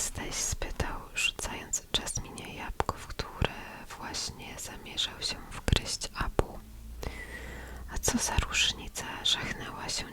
jesteś? spytał, rzucając Jasminie jabłko, w które właśnie zamierzał się wgryźć Abu. A co za różnica? żachnęła się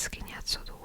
Jaskinia cudów.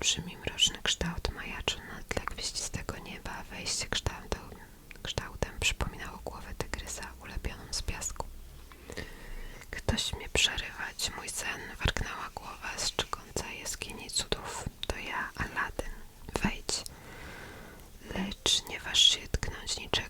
Olbrzymi mroczny kształt majaczył na tle gwiaździstego nieba, wejście kształtem, kształtem przypominało głowę tygrysa ulepioną z piasku. Ktoś mnie przerywać, mój sen, warknęła głowa z czekąca jaskini cudów. To ja, aladdin wejdź. Lecz nie waż się tknąć niczego,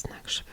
знак живота.